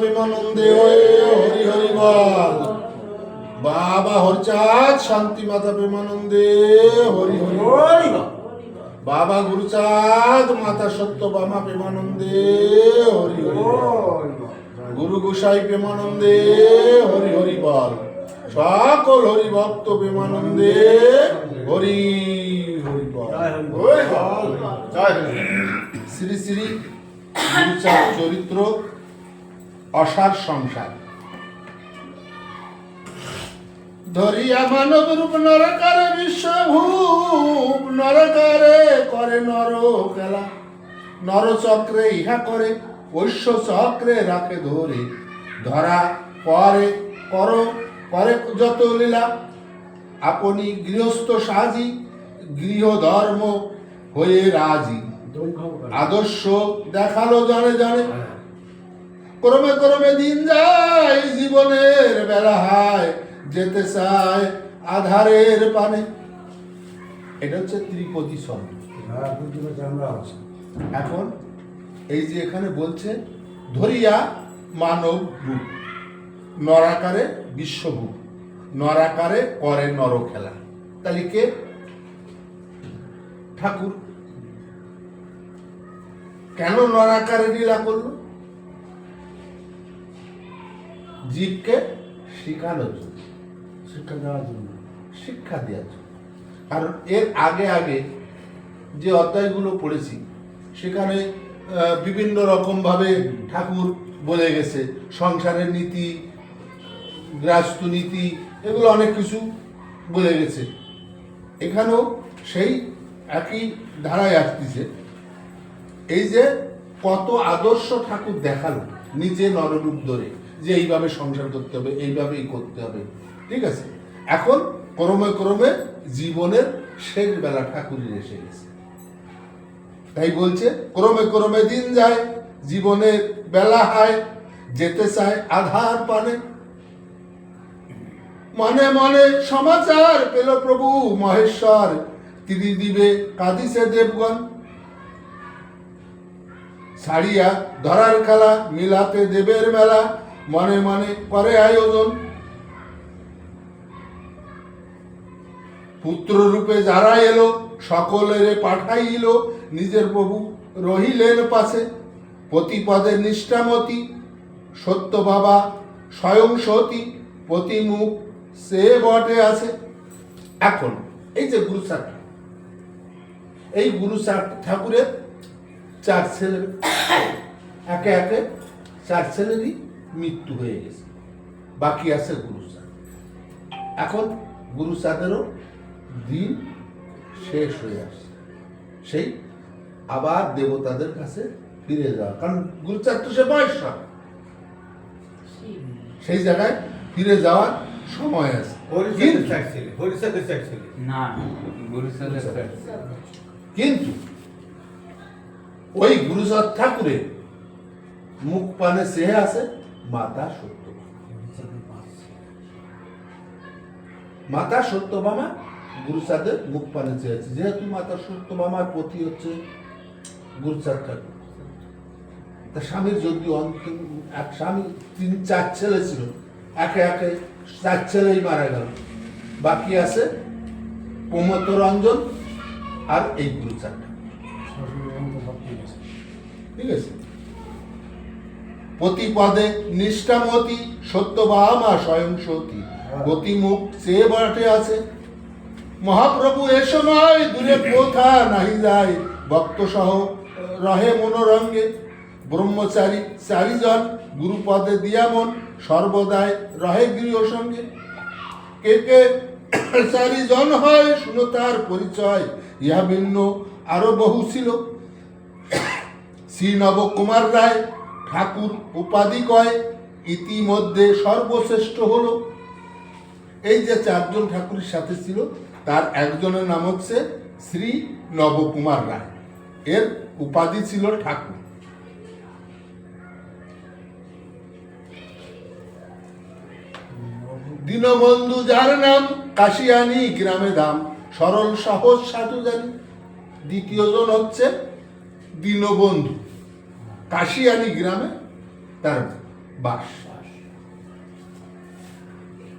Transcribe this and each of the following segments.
প্রেমানন্দে হয়ে হরি হরি বল বাবা হরচাঁদ শান্তি মাতা প্রেমানন্দে হরি হরি বল। বাবা গুরুচাঁদ মাতা সত্যবামা প্রেমানন্দে হরি হরি। গুরু গোসাই প্রেমানন্দে হরি হরি বল সকল হরি ভক্ত প্রেমানন্দে হরি হরি বল। শ্রী শ্রী চরিত্র অসার সংসার। ধরিয়া মানব রূপ নরকারে বিশ্বভূপ নরকারে করে নর খেলা নরচক্রে ইহা করে ঐশ্য চক্রে রাখে ধরে। ধরা পরে কর করে যত লীলা। আপনি গৃহস্থ সাজি গৃহ ধর্ম হয়ে রাজি। আদর্শ দেখাল জনে জানে। ক্রমে ক্রমে দিন যায় জীবনের বেলা হায় যেতে চায় আধারের পানে। এটা হচ্ছে ত্রিপদী ছন্দ এখন এই যে এখানে বলছে ধরিয়া মানব রূপ নরাকারে বিশ্বভূপ নরাকারে করে নর খেলা তাহলে কে? ঠাকুর। কেন নরাকারে লীলা করল? জীবকে শিখানোর জন্য, শিক্ষা দেওয়ার জন্য, শিক্ষা দেওয়ার জন্য। কারণ এর আগে আগে যে অধ্যায়গুলো পড়েছি, সেখানে বিভিন্ন রকমভাবে ঠাকুর বলে গেছে, সংসারের নীতি গ্রাস্ত নীতি, এগুলো অনেক কিছু বলে গেছে। এখানেও সেই একই ধারায় আসতেছে। এই যে কত আদর্শ ঠাকুর দেখাল নিজে নররূপ ধরে যে এইভাবে সংসার করতে হবে, এইভাবেই করতে হবে। ঠিক আছে? এখন ক্রমে ক্রমে জীবনের শেষ বেলা ঠাকুরের এসে গেছে। তাই বলছে, ক্রমে ক্রমে দিন যায় জীবনের বেলা হয়, যেতে চায় আধার পানে। মনে মনে সমাচার পেল প্রভু মহেশ্বর তিনি দিবে কাঁদিছে দেবগণ। ছাড়িয়া ধরার খেলা মিলাতে দেবের মেলা, মনে মনে করে আয়োজন। পুত্র রূপে যারা এলো, সকলের পাঠাইল, নিজের প্রভু রহিলেন পাশে। প্রতিপদে নিষ্ঠামতি, সত্য বাবা স্বয়ং সতী, প্রতিমুখ সে বটে আছে। এখন, এই যে গুরু এই গুরু ঠাকুরের চার ছেলে একে একে চার ছেলেরই মৃত্যু হয়ে গেছে। বাকি আছে গুরুচাঁদ এখন গুরুচাঁদেরও দিন শেষ হয়ে আসছে। সেই আবার দেবতাদের কাছে ফিরে যাওয়া। কারণ গুরুচাঁদ তো সে বয়স সেই জায়গায় ফিরে যাওয়ার সময় আছে। কিন্তু- চার ছেলে হরিচাঁদের চার ছেলে না গুরুসাদের কিন্তু ওই গুরুচাঁদ ঠাকুরের মুখ পানে চেয়ে আছে, মাতা সত্যভামা মাতা সত্যভামা গুরুচাঁদের মুখ পানে চেয়েছে যেহেতু মাতা সত্যভামার প্রতি হচ্ছে গুরুচাঁদ ঠাকুর তা স্বামীর যদি অন্তিম, এক স্বামী, তিন, চার ছেলে ছিল, একে একে চার ছেলেই মারা গেল। বাকি আছে প্রমত রঞ্জন আর এই গুরুচাঁদ। ঠাকুর ঠিক আছে? প্রতিপদে নিষ্ঠামতি সত্যবামা স্বয়ং সতী। গতিমুখ সে বাটে আছে। মহাপ্রভু এসো নয় দূরে কোথা নাহি যায়। ভক্ত সহ রহে মনোরঙ্গে। ব্রহ্মচারী চারিজন গুরুপদে দিয়ামন সর্বদায় রহে গৃহ সঙ্গে। কে কে চারিজন হয় শুনো তার পরিচয়। ইহা ভিন্ন আরও বহু ছিল। শ্রী নবকুমার রায় ঠাকুর উপাধি কয়, ইতিমধ্যে সর্বশ্রেষ্ঠ হল। এই যে চারজন ঠাকুরের সাথে ছিল, তার একজনের নাম হচ্ছে শ্রী নবকুমার রায়। এর উপাধি ছিল ঠাকুর। দীনবন্ধু যার নাম, কাশিয়ানি গ্রামে দাম, সরল সহজ সাধু জানি। দ্বিতীয় জন হচ্ছে দীনবন্ধু। কাশিয়ানি গ্রামে তার বাস।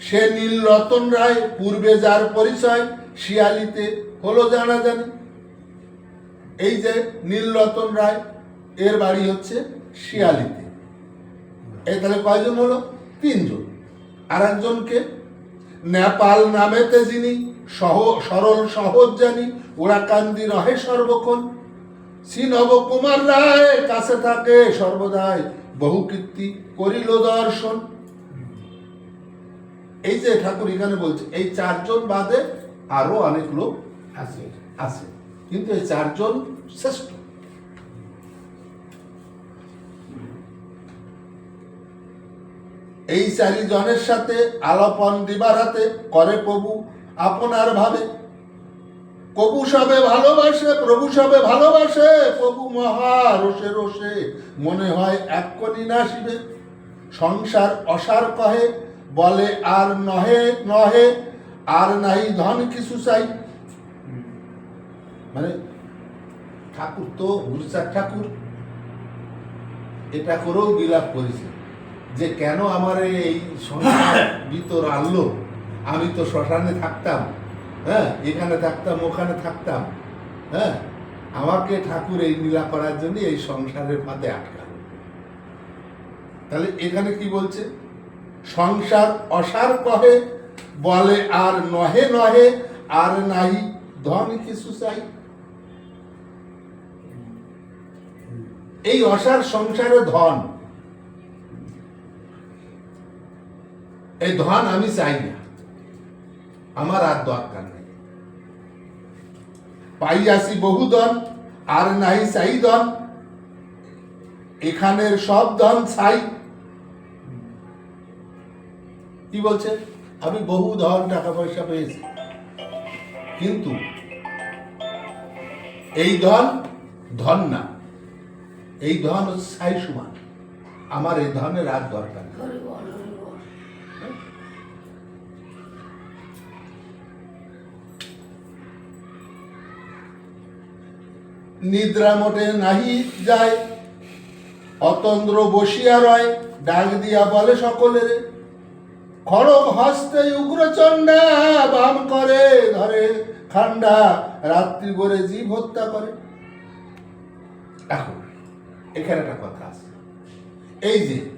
সে নীল রতন রায় পূর্বে যার পরিচয়, শিয়ালিতে হলো জানা জানি এই যে নীল রতন রায়, এর বাড়ি হচ্ছে শিয়ালিতে। এই তাহলে কয়জন হলো? তিনজন। আর একজনকে নেপাল নামেতে যিনি সহ সরল সহজ জানি ওরা কান্দি রহে সর্বক্ষণ। শ্রী নবকুমার রায় কাছে থাকে সর্বদাই বহু কীর্তি করিল দর্শন। এই যে ঠাকুর এখানে বলছে, এই চারজন বাদে আরও অনেক লোক আছে আছে। কিন্তু এই চারজন শ্রেষ্ঠ। এই চারিজনের সাথে আলাপন দিবার হাতে করে প্রভু, আপনার ভাবে কবু সবে ভালোবাসে, প্রভু সবে ভালোবাসে, প্রভু মহা রোষে রোষে। মনে হয় এক কনি নাসিবে সংসার অসার কহে, বলে আর নহে নহে, আর নাই ধন কিছু চাই। মানে ঠাকুর তো গুরুচার ঠাকুর। এটা করেও বিলাপ করেছে। যে কেন আমার এই সংসার ভিতর আনলো? আমি তো শ্মশানে থাকতাম। হ্যাঁ এখানে থাকতাম, ওখানে থাকতাম। হ্যাঁ আমাকে ঠাকুর এই লীলা করার জন্য এই সংসারের ফাঁদে আটকাল। তাহলে এখানে কি বলছে? সংসার অসার কহে, বলে আর নহে নহে, আর নাহি ধন কিছু চাই। এই অসার সংসারে ধন। এই ধন আমি চাই না। আমার আর দরকার নেই। পাইয়াছি বহু ধন আর নাই চাই ধন এখানের সব ধন চাই। কি বলছে? আমি বহু ধন টাকা পয়সা পেয়েছি। কিন্তু এই ধন ধন না। এই ধন ছাই সমান। আমার এই ধনের আর দরকার নিদ্রা মোটে নাহি যায়। অতন্দ্র বসিয়া রয়, ডাক দিয়া বলে সকলের, খড়গ হস্তে উগ্রচণ্ডা বাম করে, ধরে খান্ডা রাত্রি করে জীব হত্যা করে। এখন, এখানে একটা কথা আছে। এই যে,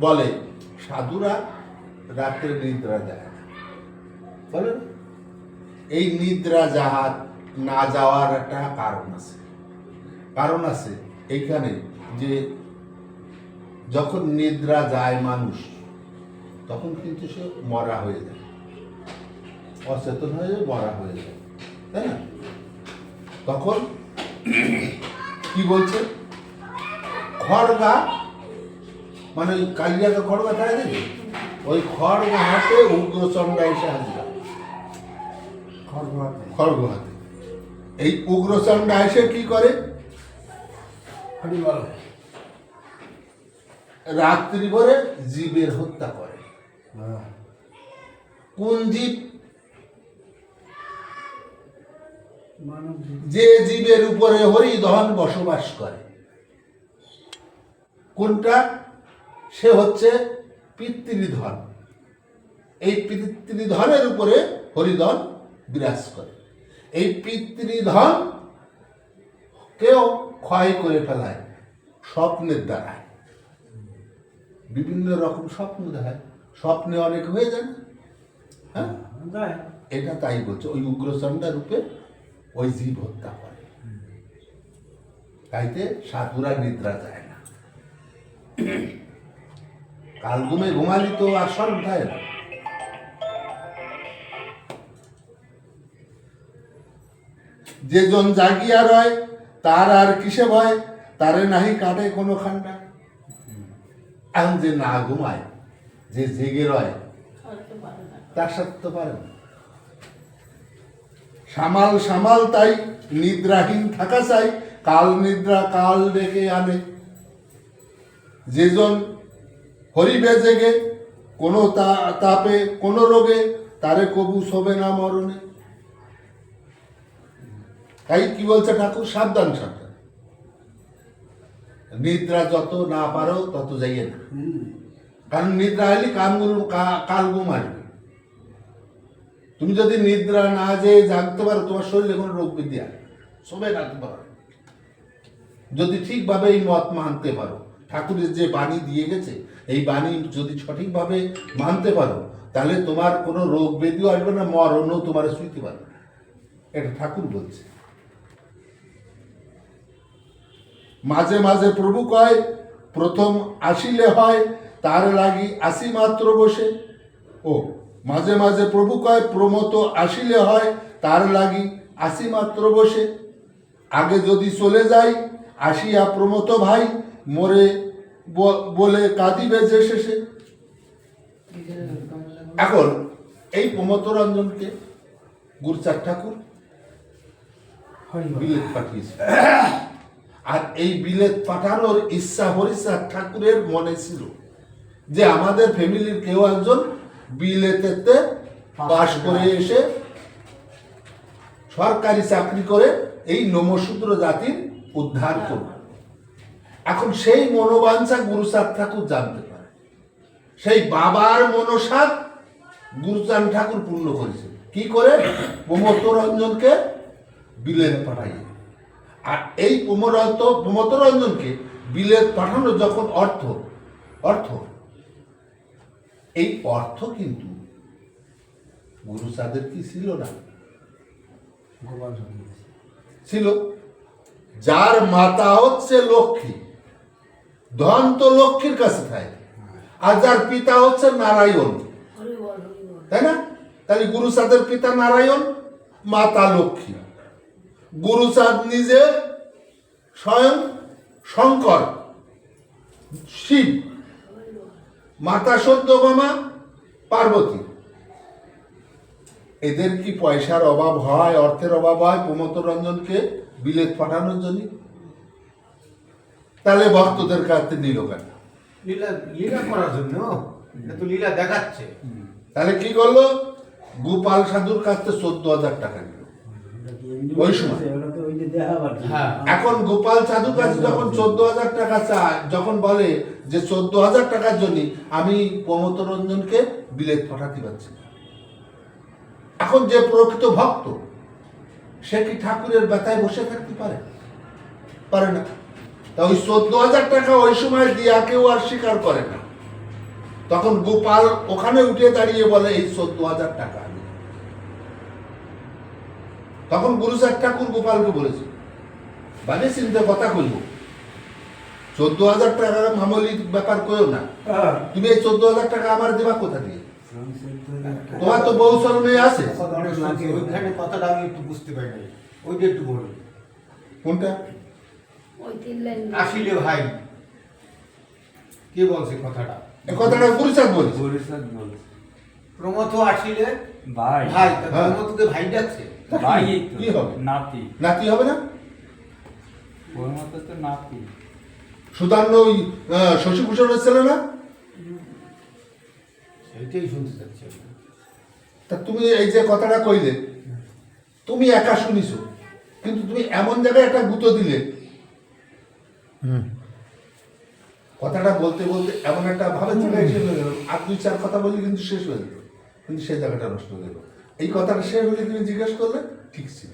বলে, সাধুরা রাত্রে নিদ্রা যায় না। বলে এই নিদ্রা যাহার না যাওয়ার একটা কারণ আছে। কারণ আছে এইখানে যে যখন নিদ্রা যায় মানুষ তখন কিন্তু সে মরা হয়ে যায়। অচেতন হয়ে মরা হয়ে যায় তাই না? তখন কি বলছে? খড়গা মানে ওই কালিয়াকে খড়গা থাকে দেখি ওই খড়গা হাতে উগ্রচণ্ডা এসে হাজিরা। খড়গোয়াতে। খড়গ হাতে এই উগ্রচণ্ডা এসে কি করে? রাত্রি ভরে জীবের হত্যা করে। হ্যাঁ। কোন জীব? যে জীবের উপরে হরিধন বসবাস করে। কোনটা? সে হচ্ছে পিতৃধন এই পিতৃধনের উপরে হরিধন বিরাজ করে। এই পিতৃধন কেউ ক্ষয় করে ফেলায় স্বপ্নের দ্বারা বিভিন্ন রকম স্বপ্ন দেখায়। স্বপ্নে অনেক হয়ে যায়? হ্যাঁ? এটা তাই বলছে ওই উগ্রচণ্ডা রূপে ওই জীব হত্যা করে। তাইতে সাধুরা নিদ্রা যায় না। কালগুমে ঘুমালি তো আর সব উঠায় না। যেজন জাগিয়া রয়, তার আর কিসে ভয়? তারে নাহি কাটে কোনো খান্ডা। এখন যে না ঘুমায়, যে জেগে রয়, তার সাথে তো পারে না। সামাল সামাল তাই নিদ্রাহীন থাকা চাই, কাল নিদ্রা কাল ডেকে আনে। যেজন হরিবে জেগে, কোনো তাপে কোনো রোগে, তারে কবু শোবে না মরণে। তাই কি বলছে ঠাকুর? সাবধান সাবধান। নিদ্রা যত না পারো, তত যাইয়ে না। কারণ নিদ্রা হলে কামগুলো কাল ঘুম আসবে। তুমি যদি নিদ্রা না যেয়ে জাগতে পারো, তোমার শরীরে কোনো রোগ বৃদ্ধি আসবে সবাই রাখতে পারো। যদি ঠিকভাবে এই মত মানতে পারো, ঠাকুরের যে বাণী দিয়ে গেছে, এই বাণী যদি সঠিকভাবে মানতে পারো, তাহলে তোমার কোনো রোগ ব্যাধিও আসবে না, মরণও তোমার শুইতে পারবে এটা ঠাকুর বলছে। মাঝে মাঝে প্রভু কয় প্রথম আসিলে হয় তার লাগি আসি মাত্র বসে। ও মাঝে মাঝে প্রভু কয় প্রমত আসিলে হয় তার লাগি আসি মাত্র বসে। আগে যদি চলে যাই আসিয়া প্রমত ভাই মরে বলে কাঁদিবে যে শেষে। এখন এই প্রমত রঞ্জনকে গুরচার ঠাকুর বিলেত পাঠিয়েছে। আর এই বিলেত পাঠানোর ইচ্ছা হরিচাঁদ ঠাকুরের মনে ছিল যে আমাদের ফ্যামিলির কেউ একজন বিলেতেতে পাশ করে এসে সরকারি চাকরি করে এই নমশূদ্র জাতির উদ্ধার করবে এখন সেই মনোবাঞ্ছা গুরুচাঁদ ঠাকুর জানতে পারে। সেই বাবার মনসাদ গুরুচাঁদ ঠাকুর পূর্ণ করেছে। কি করে? প্রমোদ রঞ্জনকে বিলেত পাঠাই আর এই প্রমরত প্রমত রঞ্জনকে বিলেত পাঠানো যখন অর্থ অর্থ, এই অর্থ কিন্তু গুরুচাঁদের কি ছিল না? ছিল। যার মাতা হচ্ছে লক্ষ্মী, ধন তো লক্ষ্মীর কাছে থাকে, আর যার পিতা হচ্ছে নারায়ণ। তাই না? তাহলে গুরু সাদের পিতা নারায়ণ, মাতা লক্ষ্মী। গুরুচাঁদ নিজে স্বয়ং শঙ্কর শিব মাতা সত্যভামা পার্বতী। এদের কি পয়সার অভাব হয় অর্থের অভাব হয় প্রমোদ রঞ্জনকে বিলেত পাঠানোর জন্য? তাহলে ভক্তদের কাছে নিল কেন? লীলা লীলা করার জন্য? তো লীলা দেখাচ্ছে। তাহলে কি করল? গোপাল সাধুর কাছে চোদ্দ হাজার টাকা নিল। ওই সময়। ওটা তো ওই যে দেখা পাচ্ছে হ্যাঁ। এখন গোপাল সাধুর কাছে যখন চোদ্দ হাজার টাকা চায় যখন বলে যে চোদ্দ হাজার টাকার জন্য আমি প্রমোদ রঞ্জনকে বিলেত পাঠাতে পারছি না। এখন যে প্রকৃত ভক্ত সে কি ঠাকুরের ব্যথায় বসে থাকতে পারে? পারে না। তা ওই চোদ্দ হাজার টাকা ওই সময় দিয়া কেউ আর স্বীকার করে না। তখন গোপাল ওখানে উঠে দাঁড়িয়ে বলে এই চোদ্দ হাজার টাকা তখন গুরুচাঁদ ঠাকুর গোপালকে বলেছে মানে চিন্তা কথা কইব। চোদ্দ হাজার টাকা মামলি ব্যাপার কইও না। হ্যাঁ। তুমি এই চোদ্দ হাজার টাকা আমার দেবা কোথা দিয়ে? তোমার তো বউ ছেলে মেয়ে আছে ওইখানে কথাটা আমি একটু বুঝতে পারি নাই। ওইটা একটু বলুন। কোনটা? আসিলে ভাই। কে বলছে কথাটা? কথাটা গুরুচাঁদ বলেছে। বরিশাল বলছে। প্রমথ আসিলে ভাই। ভাই। হ্যাঁ। প্রমথকে ভাই যাচ্ছে? ভাই কি হবে? নাতি। নাতি হবে না? ওর মতো তো নাতি। সুদান্ন ওই শশীভূষণের ছেলে না? সেইটাই শুনতে চাচ্ছি তা তুমি এই যে কথাটা কইলে তুমি একা শুনিছো কিন্তু তুমি এমন জায়গায় একটা গুঁতো দিলে। কথাটা বলতে বলতে এমন একটা ভালো জায়গায় এসে হয়ে গেল আর দুই চার কথা বলি কিন্তু শেষ হয়ে যেত কিন্তু সেই জায়গাটা নষ্ট হয়ে গেল এই কথাটা শেষ হলে তুমি জিজ্ঞেস করলে ঠিক ছিল।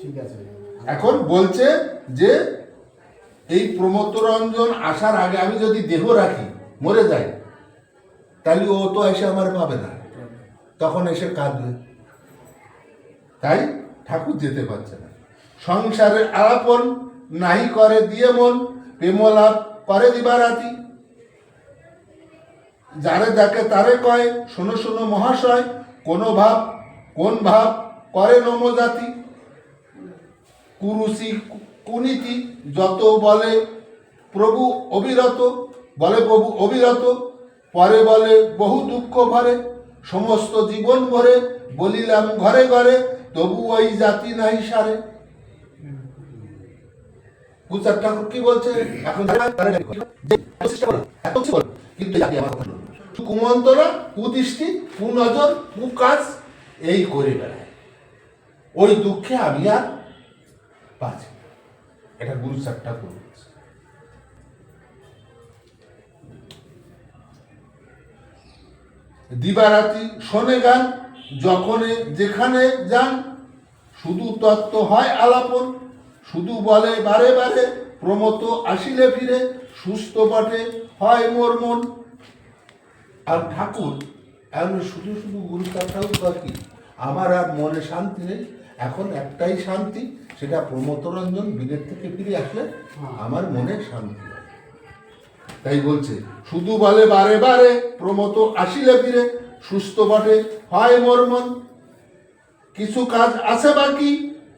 ঠিক আছে। এখন বলছে যে এই প্রমোদ রঞ্জন আসার আগে আমি যদি দেহ রাখি মরে যাই তাহলে ও তো এসে আমার পাবে না। তখন এসে কাঁদবে। তাই ঠাকুর যেতে পারছে না। সংসারের আলাপন নাহি করে দিয়ে মন প্রেমলাভ করে দিবারাতি। যারে দেখে তারে কয় শোনো শোনো মহাশয় কোন ভাব কোন ভাব করে নমজাতি কুরুচি কুনীতি যত বলে প্রভু অবিরত বলে প্রভু অবিরত পরে বলে বহু দুঃখ ভরে সমস্ত জীবন ভরে বলিলাম ঘরে ঘরে তবু ওই জাতি নাই সারে ঠাকুর কি বলছে এখন কিন্তু জাতি আমার কথা। কুমন্তরা, কুদৃষ্টি, কুনজর, কুকাজ, এই করে বেড়ায়। ওই দুঃখে আমি আর না। এটা গুরু স্যার ঠাকুর দিবারাতি শোনে গান, যখনে যেখানে যান, শুধু তত্ত্ব হয় আলাপন, শুধু বলে বারে বারে প্রমত আসিলে ফিরে, সুস্থ বটে হয় মোর মন। আর ঠাকুর এখন শুধু শুধু গুরু কথাও বাকি আমার আর মনে শান্তি নেই। এখন একটাই শান্তি সেটা প্রমতরঞ্জন বিলের থেকে ফিরে আসলে আমার মনে শান্তি হয় তাই বলছে শুধু বলে বারে বারে প্রমত আসিলে ফিরে সুস্থ বটে হয় মোর মন কিছু কাজ আছে বাকি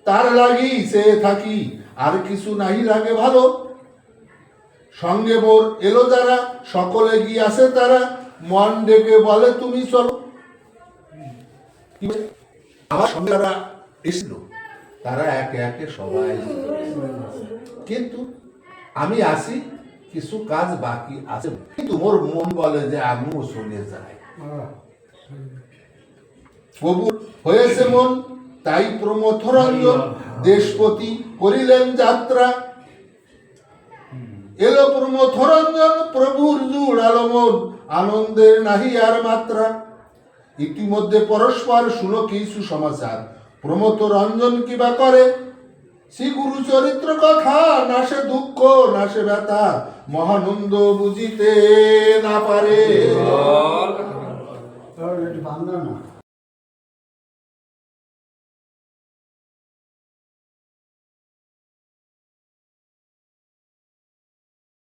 তার লাগি সে থাকি আর কিছু নাহি লাগে ভালো। সঙ্গে মোর এলো যারা সকলে গিয়াছে তারা মন ডেকে বলে, তুমি চলো। আমার সঙ্গে এসেছিল, তারা একে একে সবাই কিন্তু আমি আসি, কিছু কাজ বাকি আছে। কিন্তু মোর মন বলে যে আমিও চলে যাই। প্রভু হয়েছে মন, তাই প্রমথরঞ্জন দেশপতি করিলেন যাত্রা। এলো প্রমথরঞ্জন প্রভুর জুড়ালো মন। আনন্দের নাহি আর মাত্রা। ইতিমধ্যে পরস্পর শুনো কিছু সমাচার প্রমত রঞ্জন কিবা করে? শ্রী গুরু চরিত্র কথা নাশে দুঃখ নাশে ব্যথা মহানন্দ বুঝিতে না পারে। না